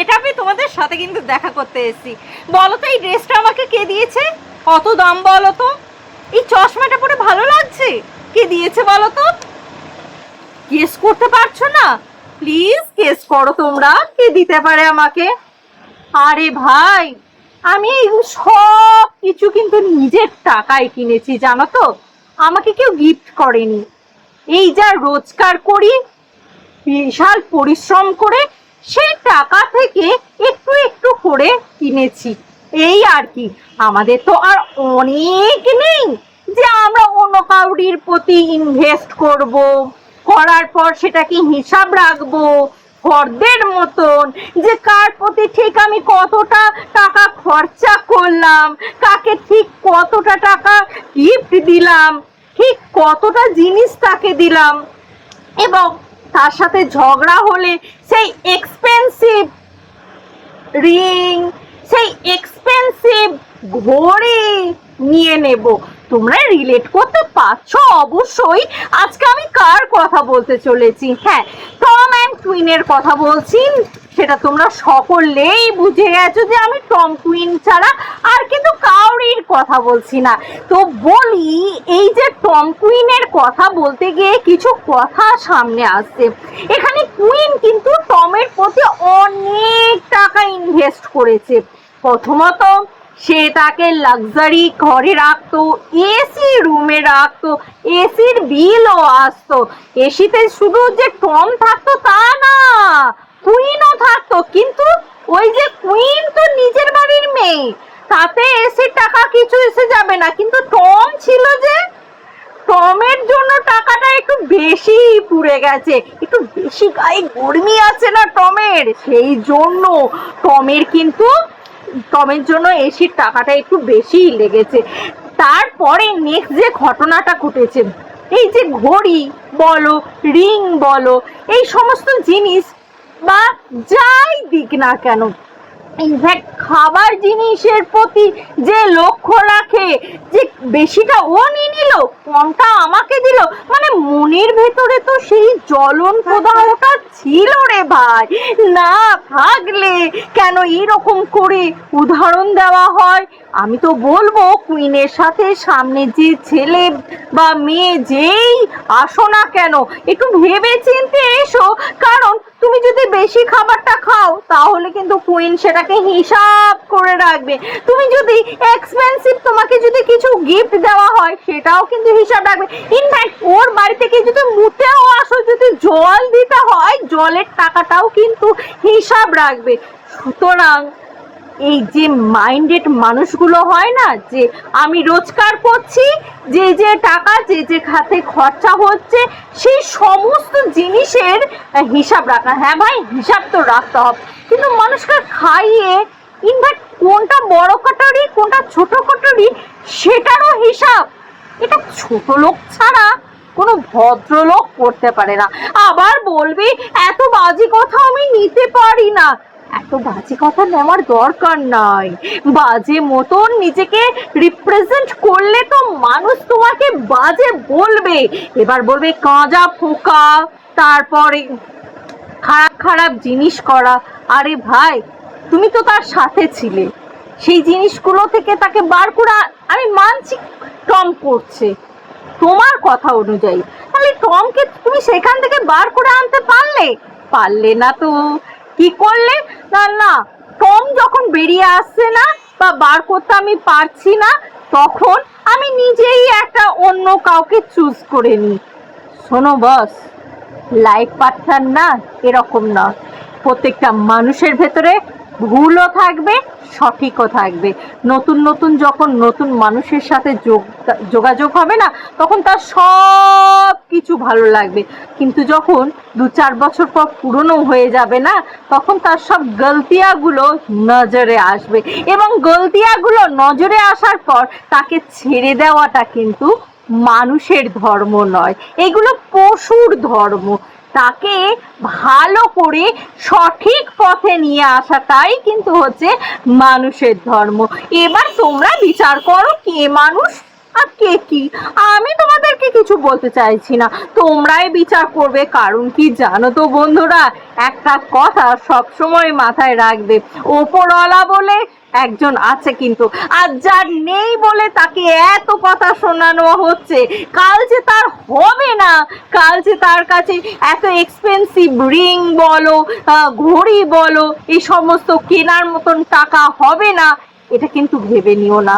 Set আপে তোমাদের সাথে কিন্তু দেখা করতে এসেছি। বলো তো, এই ড্রেসটা আমাকে কে দিয়েছে? কত দাম বলো তো? এই চশমাটা পরে ভালো লাগছে? কে দিয়েছে বলো তো? কেস করতে পারছ না? প্লিজ কেস করো তোমরা। কে দিতে পারে আমাকে? আরে ভাই, আমি সব কিছু কিন্তু নিজের টাকায় কিনেছি, জানো তো? আমাকে কেউ গিফট করেনি। এই যা রোজগার করি, বিশাল পরিশ্রম করে সেই টাকা থেকে একটু একটু করে কিনেছি। এই আর কি, আমাদের তো আর অনেক নেই যে আমরা অন্য কাউরির প্রতি ইনভেস্ট করব। করার পর সেটাকে হিসাব রাখব। ফর্দের মতন যে কার প্রতি ঠিক আমি কতটা টাকা খরচা করলাম, কাকে ঠিক কতটা টাকা গিফট দিলাম, ঠিক কতটা জিনিস তাকে দিলাম। এবং তার সাথে ঝগড়া হলে সেই এক্সপেন্সিভ রিং সেই এক্সপেন্সিভ ঘড়ি নিয়ে নেব। তোমরা রিলেট করতে পারছ অবশ্যই। আজকে আমি কার কথা বলতে চলেছি? হ্যাঁ টম অ্যান্ড কুইনের কথা বলছি। সেটা তোমরা সকলেই বুঝে গেছো যে আমি টম কুইন ছাড়া আর কিন্তু কথা বলছি না। তো বলি, এই যে টম কুইনের কথা বলতে গিয়ে কিছু কথা সামনে আসছে। এখানে কুইন কিন্তু টমের প্রতি অনেক টাকা ইনভেস্ট করেছে। প্রথমত, সে তাকে লাক্সারি ঘরে রাখতো, এসি রুমে রাখতো, এসির বিলও আসতো। এসিতে শুধু যে টম থাকতো তা না, কুইনও থাকতো। কিন্তু ওই যে কুইন তো নিজের বাড়ির মেয়ে তাতে এসির টাকা কিছু এসে যাবে না। কিন্তু টম ছিল যে, টমের জন্য টাকাটা একটু বেশি পুড়ে গেছে। একটু বেশি গায়ে গরমি আছে না টমের? সেই জন্য টমের কিন্তু, টমের জন্য এসির টাকাটা একটু বেশিই লেগেছে। তারপরে নেক্সট যে ঘটনাটা ঘটেছে, এই যে ঘড়ি বলো রিং বলো, এই সমস্ত জিনিস বা যাই দিক না কেন ইনফ্যাক্ট খাবার জিনিসের প্রতি যে লক্ষ্য রাখে, যে বেশিটা ও নিয়ে নিল কমটা আমাকে দিল মানে মনের ভেতরে তো সেই জ্বলন প্রদাহটা ছিল রে ভাই। না থাকলে কেন এরকম করে উদাহরণ দেওয়া হয়? আমি তো বলব, কুইনের সাথে সামনে যে ছেলে বা মেয়ে যেই আসো না কেন, একটু ভেবে চিনতে এসো, কারণ তুমি যদি বেশি খাবারটা খাও, তাহলে কিন্তু কুইন সেটাকে হিসাব করে রাখবে। তুমি যদি এক্সপেন্সিভ তোমাকে যদি কিছু গিফট দেওয়া হয়, সেটাও কিন্তু হিসাব রাখবে। ইনফ্যাক্ট ওর বাড়ি থেকে যদি মুতেও আসো, যদি জল দিতে হয়, জলের টাকাটাও কিন্তু হিসাব রাখবে। সুতরাং এই যে মাইন্ডেড মানুষগুলো হয় না, যে আমি রোজগার করছি, যে যে টাকা, যে যে খাতে খরচা হচ্ছে, সেই সমস্ত জিনিসের হিসাব রাখা। হ্যাঁ ভাই, হিসাব তো রাখতে হবে। কিন্তু মানুষকে খাইয়ে ইনফ্যাক্ট কোনটা বড় কাটারি, কোনটা ছোট কাটারি, সেটারও হিসাব। এটা ছোট লোক ছাড়া কোনো ভদ্রলোক করতে পারে না। আবার বলবি, এত বাজে কথা আমি নিতে পারি না। এত বাজে কথা নেওয়ার দরকার নাই। বাজে মতন নিজেকে রিপ্রেজেন্ট করলে তো মানুষ তোমাকে বাজে বলবে। এবার বলবে কাঁজা ফোকা তারপরে খারাপ খারাপ জিনিস করা। আরে ভাই, তুমি তো তার সাথে ছিলে। সেই জিনিসগুলো থেকে তাকে বার করে আমি মানছি, টম করছে। তোমার কথা অনুযায়ী। তাহলে টমকে তুমি সেখান থেকে বার করে আনতে পারলে? পারলে না তো। কি করলে? না না, ফর্ম যখন বেরিয়ে আসছে না বা বার করতে আমি পারছি না, তখন আমি নিজেই একটা অন্য কাউকে চুজ করে নিই। শোনো বস লাইফ পার্টনার না এরকম না। প্রত্যেকটা মানুষের ভেতরে ভুলও থাকবে, সঠিকও থাকবে। নতুন নতুন যখন নতুন মানুষের সাথে যোগ, যোগাযোগ হবে না, তখন তার সব কিছু ভালো লাগবে। কিন্তু যখন দু চার বছর পর পুরনো হয়ে যাবে না, তখন তার সব গলতিয়াগুলো নজরে আসবে এবং গলতিয়াগুলো নজরে আসার পর তাকে ছেড়ে দেওয়াটা কিন্তু মানুষের ধর্ম নয়। এগুলো পশুর ধর্ম। তাকে ভালো করে সঠিক পথে নিয়ে আসাটাই কিন্তু হচ্ছে মানুষের ধর্ম। এবার তোমরা বিচার করো কে মানুষ কে কি? আমি তোমাদেরকে কিছু বলতে চাইছি না। তোমরাই বিচার করবে, কারণ কি জানো তো বন্ধুরা? একটা কথা সব সময় মাথায় রাখবে, ওপরওয়ালা বলে একজন আছে কিন্তু, আর যার নেই বলে তাকে এত কথা শোনানো হচ্ছে, কাল যে তার হবে না, কাল যে তার কাছে এত এক্সপেন্সিভ রিং বলো ঘড়ি বলো এই সমস্ত কেনার মতন টাকা হবে না, এটা কিন্তু ভেবে নিও না।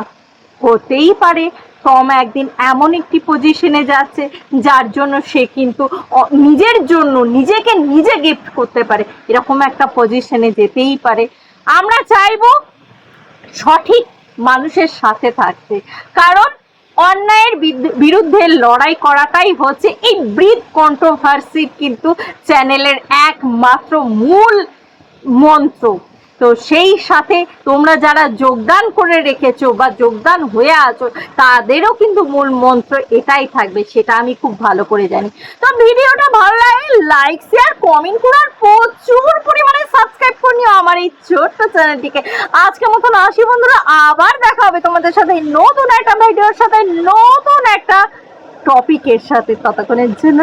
হতেই পারে টম একদিন এমন একটি পজিশনে যাচ্ছে, যার জন্য সে কিন্তু নিজের জন্য, নিজেকে নিজে গিফট করতে পারে। এরকম একটা পজিশনে যেতেই পারে। আমরা চাইব সঠিক মানুষের সাথে থাকতে। কারণ অন্যায়ের বিরুদ্ধে লড়াই করাটাই হচ্ছে এই ব্রিথ কন্ট্রোভার্সির কিন্তু চ্যানেলের একমাত্র মূল মন্ত্র। তো সেই সাথে তোমরা যারা যোগদান করে রেখেছো বা যোগদান হয়ে আছো, তাদেরও কিন্তু মূল মন্ত্র এটাই থাকবে, সেটা আমি খুব ভালো করে জানি। তো ভিডিওটা ভালো লাগে লাইক শেয়ার কমেন্ট করার প্রচুর পরিমাণে সাবস্ক্রাইব করে নিও আমার এই ছোট্ট চ্যানেলটিকে। আজকের মতন আসি বন্ধুরা, আবার দেখা হবে তোমাদের সাথে নতুন একটা ভিডিওর সাথে, নতুন একটা টপিকের সাথে। ততক্ষণের জন্য